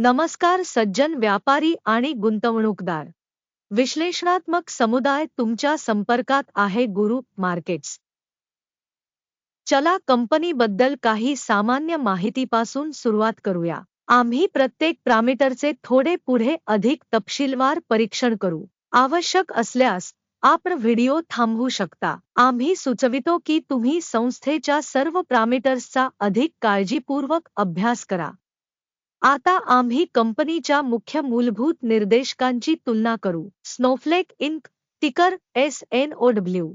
नमस्कार सज्जन व्यापारी आणि गुंतवणूकदार. विश्लेषणात्मक समुदाय तुमच्या संपर्कात आहे गुरु मार्केट्स. चला कंपनीबद्दल काही सामान्य माहितीपासून सुरुवात करूया. आम्ही प्रत्येक प्रामीटरचे थोडे पुढे अधिक तपशीलवार परीक्षण करू. आवश्यक असल्यास आपण व्हिडिओ थांबवू शकता. आम्ही सुचवितो की तुम्ही संस्थेच्या सर्व प्रामीटर्सचा अधिक काळजीपूर्वक अभ्यास करा. आता आम्ही कंपनीच्या मुख्य मूलभूत निर्देशकांची तुलना करू. Snowflake Inc ticker S N O W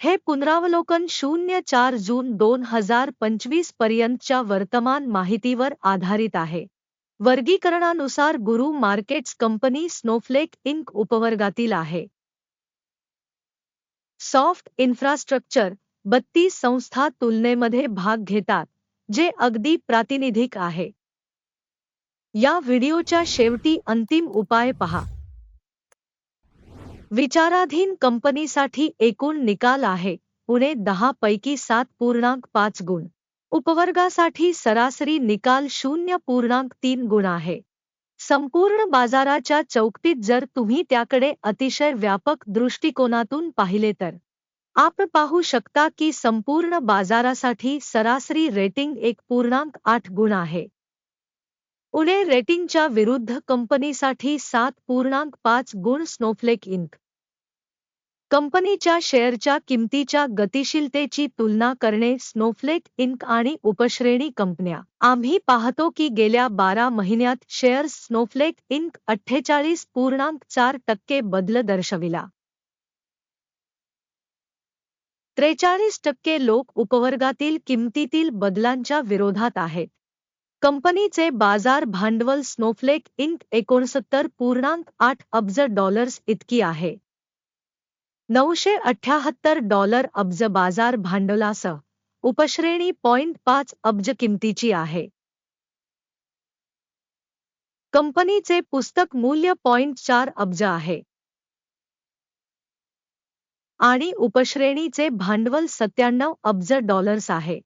हे पुनरावलोकन शून्य चार जून दोन हजार पंचवीस पर्यंतच्या वर्तमान माहितीवर आधारित आहे. वर्गीकरणानुसार गुरु मार्केट्स कंपनी स्नोफ्लेक इंक उपवर्गातील आहे. सॉफ्ट इन्फ्रास्ट्रक्चर बत्तीस संस्था तुलनेमध्ये भाग घेतात. जे अगदी प्रातिनिधिक आहे. या व्हिडिओच्या शेवटी अंतिम उपाय पहा. विचाराधीन कंपनीसाठी एकूण निकाल आहे पुणे दहा पैकी सात पूर्णांक पाच गुण. उपवर्गासाठी सरासरी निकाल शून्य पूर्णांक तीन गुण आहे. संपूर्ण बाजाराच्या चौकटीत जर तुम्ही त्याकडे अतिशय व्यापक दृष्टिकोनातून पाहिले तर. आपण पाहू शकता की संपूर्ण बाजारासाठी सरासरी रेटिंग एक पूर्णांक आठ गुण आहे. उणे रेटिंगच्या विरुद्ध कंपनीसाठी सात पूर्णांक पाच गुण स्नोफ्लेक इंक. कंपनीच्या शेअरच्या किमतीच्या गतिशीलतेची तुलना करणे स्नोफ्लेक इंक आणि उपश्रेणी कंपन्या. आम्ही पाहतो की गेल्या बारा महिन्यात शेअर्स स्नोफ्लेक इंक अठ्ठेचाळीस पूर्णांक चार टक्के बदल दर्शविला. त्रेचाळीस टक्के लोक उपवर्गातील किमतीतील बदलांच्या विरोधात आहेत. कंपनीचे बाजार भांडवल स्नोफ्लेक इंक एकोणसत्तर पूर्णांक आठ अब्ज डॉलर्स इतकी आहे. नऊशे अठ्याहत्तर डॉलर अब्ज बाजार भांडवलासह उपश्रेणी पॉइंट पाच अब्ज किमतीची आहे. कंपनीचे पुस्तक मूल्य पॉइंट चार अब्ज आहे. आणि उपश्रेणीचे भांडवल सत्त्याण्णव अब्ज डॉलर्स आहे.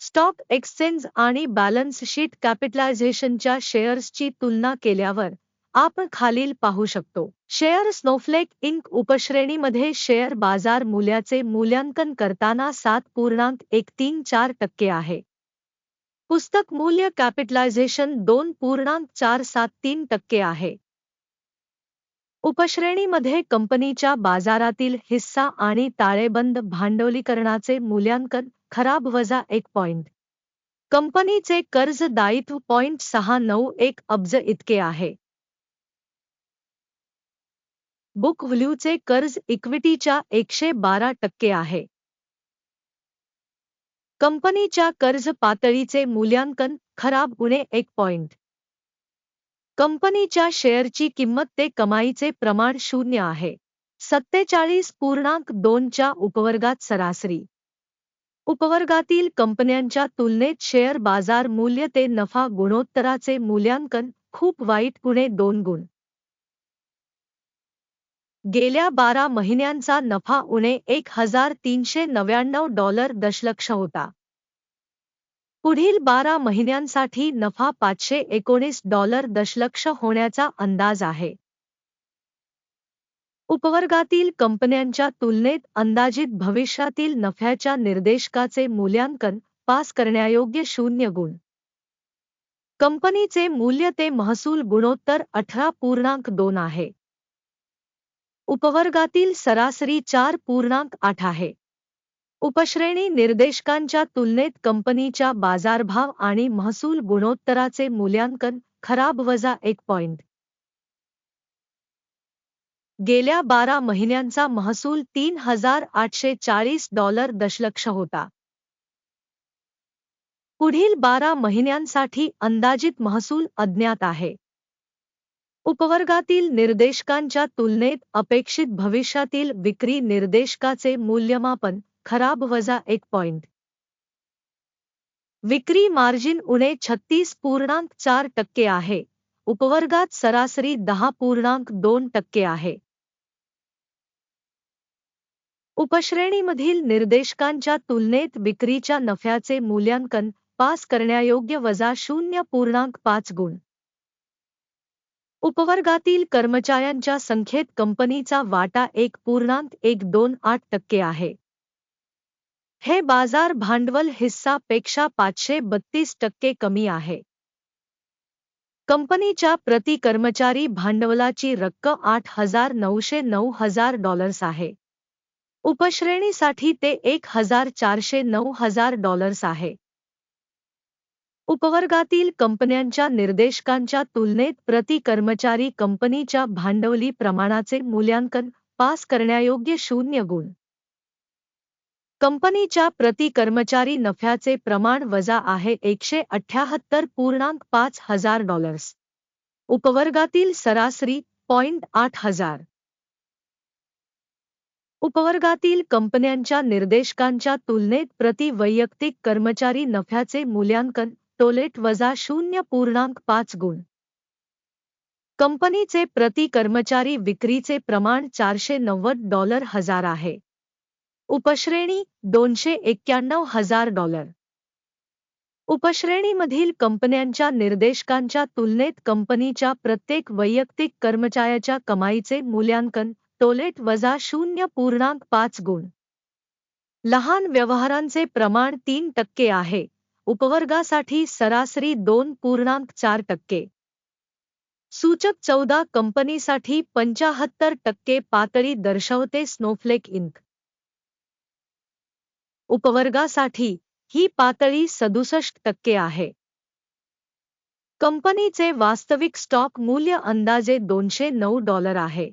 स्टॉक एक्सचेंज आणि बॅलन्स शीट कॅपिटलायझेशनच्या शेअर्सची तुलना केल्यावर आपण खालील पाहू शकतो. शेअर स्नोफ्लेक इंक उपश्रेणीमध्ये शेअर बाजार मूल्याचे मूल्यांकन करताना सात पूर्णांक एक तीन चार टक्के आहे. पुस्तक मूल्य कॅपिटलायझेशन दोन पूर्णांक चार सात तीन टक्के आहे. उपश्रेणीमध्ये कंपनीच्या बाजारातील हिस्सा आणि ताळेबंद भांडवलीकरणाचे मूल्यांकन खराब वजा एक पॉइंट. कंपनीचे कर्ज दायित्व पॉइंट सहा नऊ एक अब्ज इतके आहे. बुक व्हॅल्यूचे कर्ज इक्विटीच्या एकशे बारा टक्के आहे. कंपनीच्या कर्ज पातळीचे मूल्यांकन खराब उणे एक पॉइंट. कंपनीच्या शेअरची किंमत ते कमाईचे प्रमाण शून्य आहे. सत्तेचाळीस पूर्णांक दोनच्या उपवर्गात सरासरी. उपवर्गातील कंपन्यांच्या तुलनेत शेअर बाजार मूल्य ते नफा गुणोत्तराचे मूल्यांकन खूप वाईट गुणे दोन गुण. गेल्या बारा महिन्यांचा नफा उणे एक हजार तीनशे नव्याण्णव डॉलर दशलक्ष होता. पुढील बारा महिन्यांसाठी नफा पाचशे एकोणीस डॉलर दशलक्ष होण्याचा अंदाज आहे. उपवर्गातील कंपन्यांच्या तुलनेत अंदाजित भविष्यातील नफ्याच्या निर्देशकाचे मूल्यांकन पास करण्यायोग्य शून्य गुण. कंपनीचे मूल्य ते महसूल गुणोत्तर अठरा पूर्णांक दोन आहे. उपवर्गातील सरासरी चार पूर्णांक आठ आहे. उपश्रेणी निर्देशकांच्या तुलनेत कंपनीच्या बाजारभाव आणि महसूल गुणोत्तराचे मूल्यांकन खराब वजा एक पॉइंट. गेल्या बारा महिन्यांचा महसूल तीन हजार आठशे चाळीस डॉलर दशलक्ष होता. पुढील बारा महिन्यांसाठी अंदाजित महसूल अज्ञात आहे. उपवर्गातील निर्देशकांच्या तुलनेत अपेक्षित भविष्यातील विक्री निर्देशकाचे मूल्यमापन खराब वजा एक पॉइंट विक्री मार्जिन उणे छत्तीस पूर्णांक चार टक्के आहे. उपवर्गात सरासरी दहा पूर्णांक दोन टक्के आहे. उपश्रेणीमधील निर्देशकांच्या तुलनेत विक्रीच्या नफ्याचे मूल्यांकन पास करण्यायोग्य वजा शून्य पूर्णांक पाच गुण. उपवर्गातील कर्मचाऱ्यांच्या संख्येत कंपनीचा वाटा एक पूर्णांक एक दोन आठ टक्के आहे. हे बाजार भांडवल हिस्सा पेक्षा पाचशे बत्तीस टक्के कमी आहे. कंपनीच्या प्रति कर्मचारी भांडवलाची रक्कम आठ हजार नऊशे नऊ हजार डॉलर्स आहे. उपश्रेणीसाठी ते एक हजार चारशे नऊ हजार डॉलर्स आहे. उपवर्गातील कंपन्यांच्या निर्देशकांच्या तुलनेत प्रति कर्मचारी कंपनीच्या भांडवली प्रमाणाचे मूल्यांकन पास करण्यायोग्य शून्य गुण. कंपनीच्या प्रति कर्मचारी नफ्याचे प्रमाण वजा आहे एकशे अठ्याहत्तर पूर्णांक पाच हजार डॉलर्स. उपवर्गातील सरासरी पॉइंट आठ हजार. उपवर्गातील कंपन्यांच्या निर्देशकांच्या तुलनेत प्रति वैयक्तिक कर्मचारी नफ्याचे मूल्यांकन टोलेट वजा शून्य पूर्णांक पाच गुण. कंपनीचे प्रति कर्मचारी विक्रीचे प्रमाण चारशे नव्वद डॉलर हजार आहे. उपश्रेणी दोनशे एक्क्याण्णव हजार डॉलर. उपश्रेणीमधील कंपन्यांच्या निर्देशकांच्या तुलनेत कंपनीच्या प्रत्येक वैयक्तिक कर्मचाऱ्याच्या कमाईचे मूल्यांकन टोलेट वजा शून्य पूर्णांक पाच गुण. लहान व्यवहारांचे प्रमाण तीन टक्के आहे. उपवर्गासाठी सरासरी दोन पूर्णांक चार टक्के. सूचक चौदा कंपनीसाठी पंचाहत्तर टक्के पातळी दर्शवते स्नोफ्लेक इंक उपवर्गासाठी ही पातळी सदुसष्ट टक्के आहे. कंपनीचे वास्तविक स्टॉक मूल्य अंदाजे दोनशे नऊ डॉलर आहे.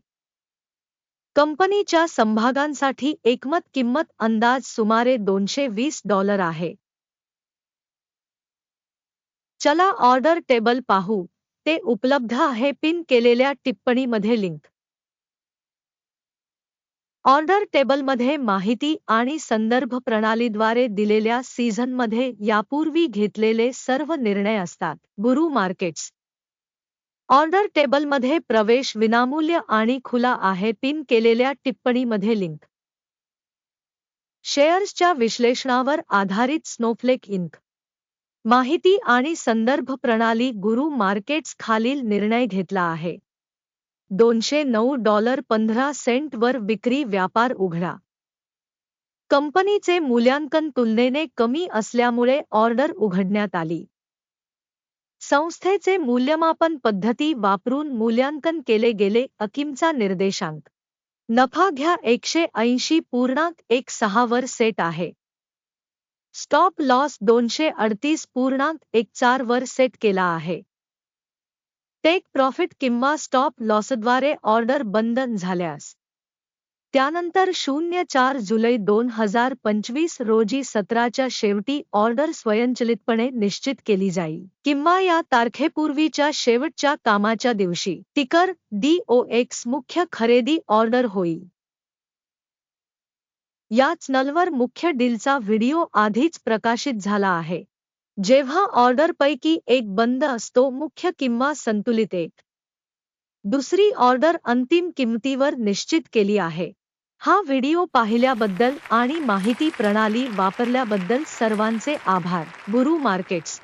कंपनीच्या संभागांसाठी एकमत किंमत अंदाज सुमारे दोनशे वीस डॉलर आहे. चला ऑर्डर टेबल पाहू ते उपलब्ध आहे पिन केलेल्या टिप्पणीमध्ये लिंक. ऑर्डर टेबलमध्ये माहिती आणि संदर्भ प्रणालीद्वारे दिलेल्या सीझनमध्ये यापूर्वी घेतलेले सर्व निर्णय असतात. गुरु मार्केट्स. ऑर्डर टेबलमध्ये प्रवेश विनामूल्य आणि खुला आहे. पिन केलेल्या टिप्पणीमध्ये लिंक. शेअर्सच्या विश्लेषणावर आधारित स्नोफ्लेक इंक. माहिती आणि संदर्भ प्रणाली गुरु मार्केट्स खालील निर्णय घेतला आहे. दोनशे नऊ डॉलर पंधरा सेंटवर विक्री व्यापार उघडा. कंपनीचे मूल्यांकन तुलनेने कमी असल्यामुळे ऑर्डर उघडण्यात आली. संस्थेचे मूल्यमापन पद्धती वापरून मूल्यांकन केले गेले अकिमचा निर्देशांक. नफा घ्या एकशे ऐंशी पूर्णांक एक सहावर सेट आहे. स्टॉप लॉस दोनशे अडतीस पूर्णांक एक चारवर सेट केला आहे. टेक प्रॉफिट किंवा स्टॉप लॉसद्वारे ऑर्डर बंधन झाल्यास. त्यानंतर शून्य चार जुलै दोन हजार पंचवीस रोजी सत्राच्या शेवटी ऑर्डर स्वयंचलितपणे निश्चित केली जाईल. किंवा या तारखेपूर्वीच्या शेवटच्या कामाच्या दिवशी टिकर डीओएक्स मुख्य खरेदी ऑर्डर होईल. या चॅनलवर मुख्य डीलचा व्हिडिओ आधीच प्रकाशित झाला आहे. जेव्हा ऑर्डरपैकी एक बंद असतो मुख्य किंवा संतुलित एक. दुसरी ऑर्डर अंतिम किंमतीवर निश्चित केली आहे. हा व्हिडिओ पाहिल्याबद्दल आणि माहिती प्रणाली वापरल्याबद्दल सर्वांचे आभार. गुरु मार्केट्स.